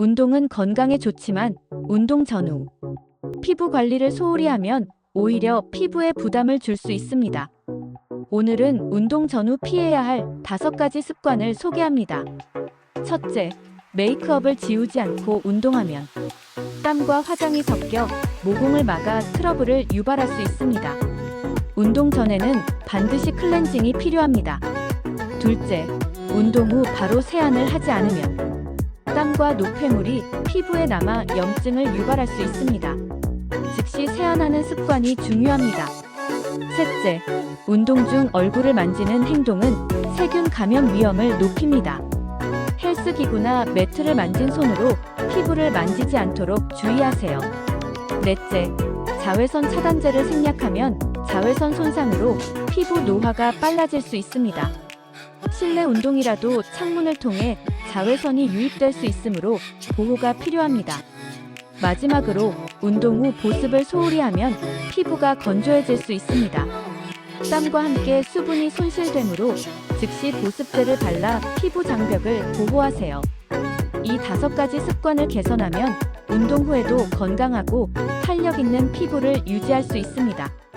운동은 건강에 좋지만 운동 전후 피부 관리를 소홀히 하면 오히려 피부에 부담을 줄 수 있습니다. 오늘은 운동 전후 피해야 할 다섯 가지 습관을 소개합니다. 첫째, 메이크업을 지우지 않고 운동하면 땀과 화장이 섞여 모공을 막아 트러블을 유발할 수 있습니다. 운동 전에는 반드시 클렌징이 필요합니다. 둘째, 운동 후 바로 세안을 하지 않으면 땀과 노폐물이 피부에 남아 염증을 유발할 수 있습니다. 즉시 세안하는 습관이 중요합니다. 셋째, 운동 중 얼굴을 만지는 행동은 세균 감염 위험을 높입니다. 헬스 기구나 매트를 만진 손으로 피부를 만지지 않도록 주의하세요. 넷째, 자외선 차단제를 생략하면 자외선 손상으로 피부 노화가 빨라질 수 있습니다. 실내 운동이라도 창문을 통해 자외선이 유입될 수 있으므로 보호가 필요합니다. 마지막으로 운동 후 보습을 소홀히 하면 피부가 건조해질 수 있습니다. 땀과 함께 수분이 손실되므로 즉시 보습제를 발라 피부 장벽을 보호하세요. 이 다섯 가지 습관을 개선하면 운동 후에도 건강하고 탄력 있는 피부를 유지할 수 있습니다.